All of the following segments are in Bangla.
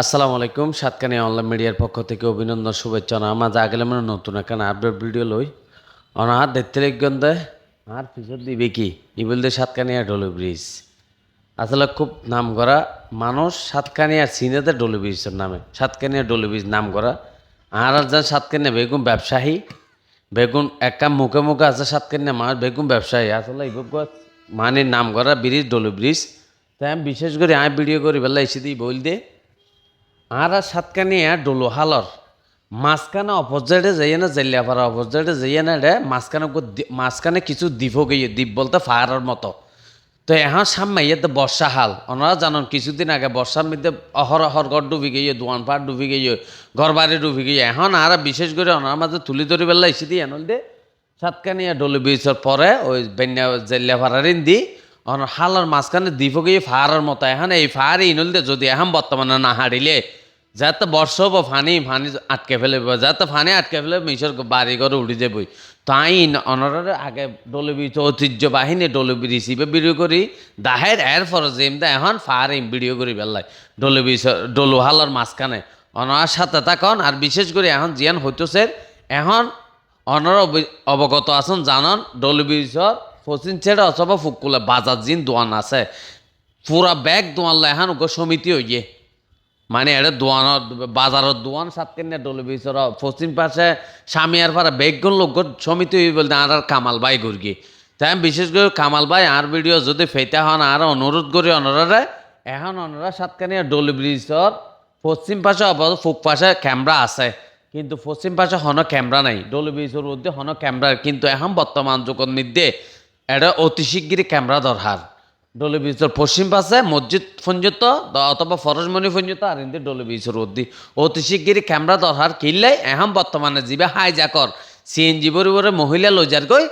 আসসালামু আলাইকুম সাতকানি অনলাইন মিডিয়ার পক্ষ থেকে অভিনন্দন, শুভেচ্ছা। আমার আগেলে মানে নতুন একটা আপডেট ভিডিও লই। অনার দেখতে লিখবেন দে। আর পিছত দিবে কি? ইবুল দে সাতকানিয়া ডলু ব্রিজ। আসলে খুব নাম করা মানুষ সাতকানিয়া সিনেতে ডলু ব্রিজের নামে। সাতকানিয়া ডলু ব্রিজ নাম করা। আর আর যান সাতকানিয়া বেগুন ব্যবসায়ী। বেগুন একা মুখে মুখে আছে সাতকানিয়া মানুষ, বেগুন ব্যবসায়ী। আসলে ইবুক মানে নাম করা ব্রিজ, ডলু ব্রিজ। তাই আমি বিশেষ করে আমি ভিডিও করি বেলা এসে দিই বল দে। আর আর সাতকানিয়া ডোলো হালর। মাঝখানে অপোজিটে যাইয়ে না জেলিয়াপাড়া, অপোজিটে যাইয়ে না রে মাঝখানে মাঝখানে কিছু দ্বীপ গিয়ে দ্বীপ বলতে ফায়ারের মতো। তো এখন সামনে ইয়েতে বর্ষা হাল। ওনারা জানেন কিছুদিন আগে বর্ষার মধ্যে অহর অহর ঘর ডুবি গিয়ে দোয়ান পাট ডুবি গিয়ে ঘর বাড়ি ডুবি গিয়ে এখন আর বিশেষ করে ওনার মাঝে তুলি ধরি বেলা এসে দিয়ে এনল দে সাতকানিয়া ডলি ব্রিজের পরে ওই বেন্যা জেলিয়াপাড়ার দি ওনার হালার মাঝখানে দ্বীপ গিয়ে মতো, এখন এই ফায়ার ইনল দে যদি এখন বর্তমানে না হারিলে, যাতে বর্ষ হব ফানি ফানি আটকে ফেলে যাতে ফানি আটকে ফেলে মিশর বাড়ি ঘরে উঠে যাবই তাই অনরের আগে ডলবি ঐতিহ্য বাহিনী ডলবি রিসিভে ভিডিও করি, দাহের এর ফরজ যেমতা এখন ফারিম ভিডিও করি বেলাই ডলবি ডলু হালার মাঝখানে। অনার সাথে থাকন, আর বিশেষ করে এখন জিয়ান হইতেছে এখন অনর অবি- অবগত আছেন, জানন ডলবিসর পশ্চিম ছেড়ে অথবা ফুকুলে বাজার জিন দোয়ান আছে। পুরা ব্যাগ দোয়ান এখন ওকে সমিতি হইয়ে। মানে এটা দোয়ানত, বাজারত দোয়ান সাতকেন ডলে বিচর পশ্চিম পাশে স্বামী স্বামীয়ার পাড়া বেগুন লোক সমিতি হই বলতে আর আর কামাল বাই গুরগি তাই আমি বিশেষ করে কামাল ভাই আর ভিডিও যদি ফেতা হন আর অনুরোধ করি অনরারে এখন অনরা সাতকানিয়া ডলি ব্রিজর পশ্চিম পাশে অবশ্য পূব পাশে ক্যামেরা আছে। কিন্তু পশ্চিম পাশে হন ক্যামেরা নাই, ডলি ব্রিজের মধ্যে হন ক্যামেরা কিন্তু এখন বর্তমান যুগের মধ্যে এটা অতি শিগগিরই ক্যামেরা দরকার ডলে বিচর পশ্চিম পাশে মসজিদ ফঞ্জত অথবা ফরজমণি ফঞ্জত, আর ইন্দি ডলে বিচর অতি অতি শিগগিরি ক্যামেরা দরকার কিনলে এখন বর্তমানে যিবা হাইজাকর। সিএনজি বরিবরে মহিলা লজার গই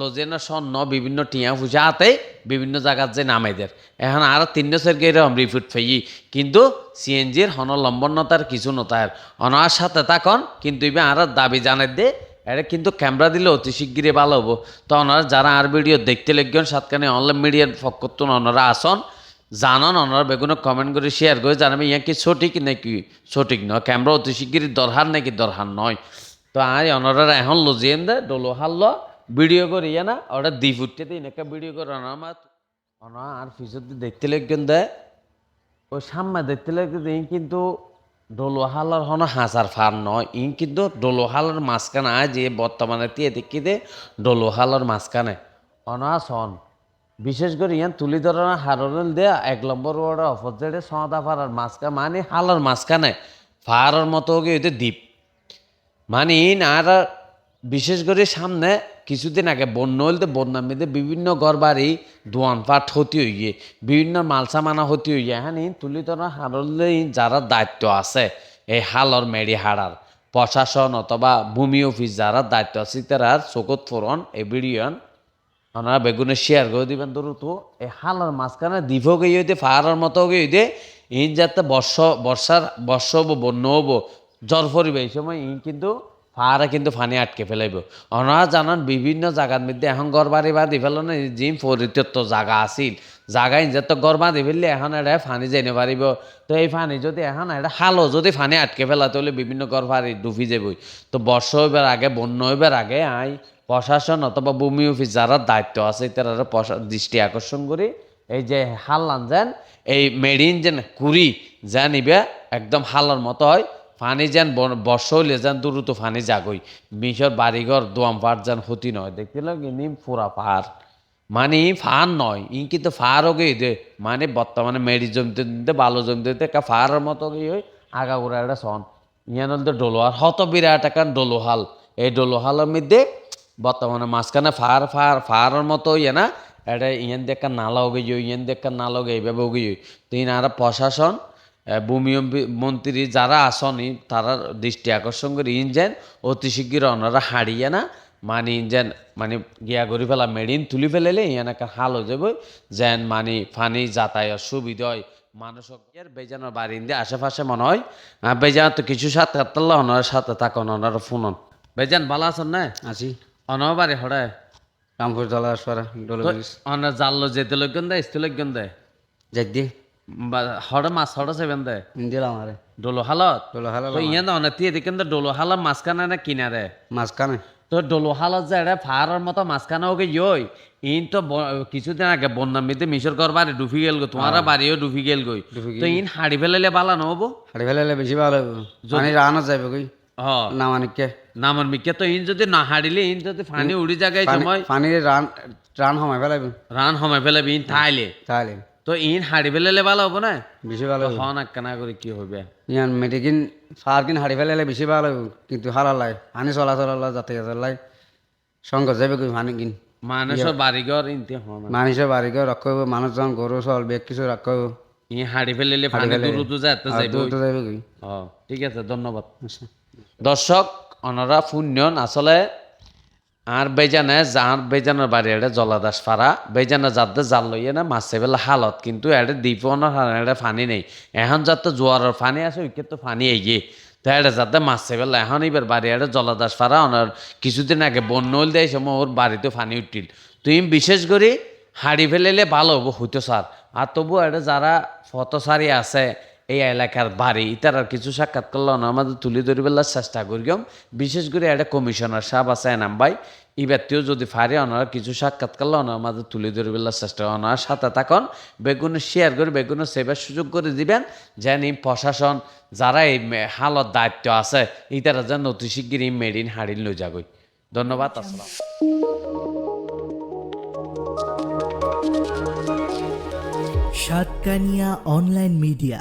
লজে না স্বর্ণ বিভিন্ন টিয়া ফুসা হাতে বিভিন্ন জায়গার যে নামাইদের এখন আর তিন বছর গিয়ে এরকম রিফিট ফেই কিন্তু সিএনজির হন লম্বনতার কিছু নতার অনার সাথে তাকন, কিন্তু ইবে আর দাবি জানাই দে এটা কিন্তু ক্যামেরা দিলে অতি শিগগিরই ভালো হব। তো ওনারা যারা আর ভিডিও দেখতে লাগবেন সাতখানে অনলাইন মিডিয়ার ফকতুন ওনারা আসন, জানন, ওনারা বেগুনে কমেন্ট করে শেয়ার করে জানাবে, ইয়া কি সঠিক নাকি সঠিক নয়? ক্যামেরা অতি শিগগিরই দরকার নাকি দরকার নয়? তো আয়, ওনারা এখন লজিয়েন দে ডলো হাল্ল ভিডিও করি ইয়ে না ওটা দি ফুটতে দিন একটা ভিডিও করে ওনার আমার ওনারা আর পিছত দিয়ে দেখতে লাগবেন দে ওই সামনে দেখতে ইন কিন্তু ডলোহালার হন হাসার ফার নয় ইন কিন্তু ডলোহালার মাঝখানে যে বর্তমানে দিয়ে দেখি দে? ডলোহালার মাঝখানে। অনাস হন বিশেষ করে ইয়ান তুলি ধরার হারল দে এক নম্বর ওয়ার্ডের অপোজিটে সদা ফারার মাঝখানে মানে হালার মাঝখানে, ফারার মতো গিয়ে দ্বীপ মানে ইন আর বিশেষ করে সামনে কিছুদিন আগে বন্যা হইতে বন্যার মধ্যে বিভিন্ন ঘর বাড়ি দোয়ানপাট হতে হইয়ে, বিভিন্ন মালসা মানা হতে হইয়ে হ্যাঁ তুলি তোরা হারলে যারা দায়িত্ব আছে, এই হালর মেরি হাড়ার, প্রশাসন অথবা ভূমি অফিস যারা দায়িত্ব আছে, তারা চকুত ফোরন এই ভিডিওন ওনারা বেগুনে শেয়ার করে দিবেন ধরু তো এই হালার মাঝখানে দীপ গিয়ে হইতে ফায়ারের মতো গিয়ে হইতে, ইন যাতে বর্ষ, বর্ষার, বর্ষ হব, বন্য হব জ্বর পরিবে এই সময় ইন কিন্তু ফায়ারে কিন্তু ফানি আটকে ফেলাইব। ওনারা জানান বিভিন্ন জায়গার মধ্যে এখন ঘর বাড়ি বাঁধি ফেলো না জিম পরিত্যক্ত জায়গা আছিল। জায়গায় যে তো ঘর বাঁধি ফেললে এখন এটা ফানি যাইতে পারিব। তো এই ফানি যদি এখন এটা হালো যদি ফানি আটকে ফেলা, তাহলে বিভিন্ন ঘর বাড়ি ডুবি যাবই। তো বর্ষ হইবার আগে, বন্য হইবার আগে আই প্রশাসন অথবা ভূমি অফিস যারা দায়িত্ব আছে, তারা দৃষ্টি আকর্ষণ করি। এই যে হাল্লান যেন, এই মেডিন যেন কুড়ি যা নিবে একদম হালার মতো হয়। ফানি যেন বন- বর্ষ হইলে যেন দ্রুত ফানি জাগই। মিশর বাড়িঘর দোয়াম পাহাড় যেন ক্ষতি নয়। দেখতে লাগে নিম পুরা পাহাড়। মানে ফার নয় ই কিন্তু ফার ওগে দে মানে বর্তমানে মেডি জমিতে দিতে ভালো জমিতে দিতে একটা ফারের মতো গিয়ে ওই আগাগোড়া একটা সন ইয়ান হলতে ডলোহাল হত বিরাট একটা ডলোহাল এই ডলোহালের মধ্যে বর্তমানে মাঝখানে ফার ফার ফারের মতো ইয়ে না এটা ইয়ান দেখা নালা ওগে ইয়ান দেখা নালা ওগে এইভাবে ওগে তিন আর প্রশাসন ভূমি মন্ত্রী যারা আসনি তারা দৃষ্টি আকর্ষণ করে ইঞ্জেন অতি শীঘ্র ওনারা হারিয়ে না মানে ইঞ্জেন মানে গিয়া করি ফেলা মেডিন তুলি ফেলেলে ইয়ান একটা হাল হয়ে যাবে যেন মানে ফানি যাতায়াত সুবিধা হয় মানুষ এর বেজানোর বাড়ি দিয়ে আশেপাশে মনে হয়। বেজান তো কিছু সাথে কাটতাল্লা ওনার সাথে থাকুন ওনার ফোনন। বেজান ভালো আছেন না? আছি। অনার বাড়ি হড়ায় রামপুর ব্রিজ অনার জানলো যেতে লোকজন দেয় ইস্তে লোকজন দেয় যাই দি। হড় মাছ হড় সেবেন দে দিলাম আরে ডোলো হালত ডোলো হালা তো ইয়ে না অনেক দিয়ে দেখেন তো ডোলো হালা মাঝখানে না কিনারে মাঝখানে তো ডোলো হালত যে এটা ফাড়ার মতো মাঝখানে ওকে ইয়ই ইন তো কিছুদিন আগে বন্যার মধ্যে মিশর কর বাড়ি ডুবি গেল গো তোমার বাড়িও ডুবি গেল গই তো ইন হাড়ি ফেলাইলে বালা নহবো? হাড়ি ফেলাইলে বেশি ভালো পানি রানো যাবে কই হ না মানে কে নামর মিকে তো ইন যদি না হাড়িলে ইন যদি ফানি উড়ি জায়গায় সময় পানির রান রান সময় ফেলাইব রান সময় ফেলাবি ইন থাইলে তাহলে তো ইন হাড়ি ফেলাইলে ভালো হব না? বেশি ভালো হন কেনা করে কি হবে ইয়ান মেডিকিন সার কিন হাড়ি ফেলাইলে বেশি ভালো কিন্তু হারালাই পানি চলাচল যাতে চলাই সংকট যাবে কই পানি কিন? মানুষের বাড়িঘর ইনতে হন মানুষের বাড়ি করে রক্ষ মানুষজন গরু চল বেগ কিছু হইব। ইন হাড়ি ফেলাইলে ফানি দূর দূর যাতে যাইব তো ঠিক আছে ধন্যবাদ। আচ্ছা। দর্শক অনরা পুণ্যন আসলে আর বেজানে যার বেজানের বাড়ি এটা জলাদাস ফাড়া। বেজানে যাতে জাল লইয়ে না মাছে বেলা হালত, কিন্তু এটা দ্বীপ এটা ফানি নেই। এখন যাতে জোয়ারের ফানি আছে ওইকে তো ফানি এই গিয়ে তো এটা যাতে মাছে বেলা এখন এবার বাড়ি এটা জলাদাস ফাড়া ওনার কিছুদিন আগে বন্য হল দেয়, সময় ওর বাড়িতে ফানি উঠিল। তুই বিশেষ করে হাড়ি ফেলেলে ভালো হব হইতো, স্যার। আর তবু এটা যারা ফতসারি আছে এই এলাকার বাড়ি ইতার আর কিছু সাক্ষাৎ করলে না আমাদের তুলে ধরিবেলার চেষ্টা করিম বিশেষ করে একটা কমিশনার সাহেব আছে এনাম ভাই এই ব্যক্তিও যদি ফারে ওনারা কিছু সাক্ষাৎ করলে না আমাদের তুলে ধরিবেলার চেষ্টা ওনার সাথে থাকুন বেগুনে শেয়ার করে বেগুন সেবার সুযোগ করে দিবেন যেন এই প্রশাসন যারা এই হালত দায়িত্ব আছে ইতারা যেন অতি শিগগিরই মেডিন হাড়িল লই যাগই। ধন্যবাদ আসসালাম সাতকানিয়া অনলাইন মিডিয়া।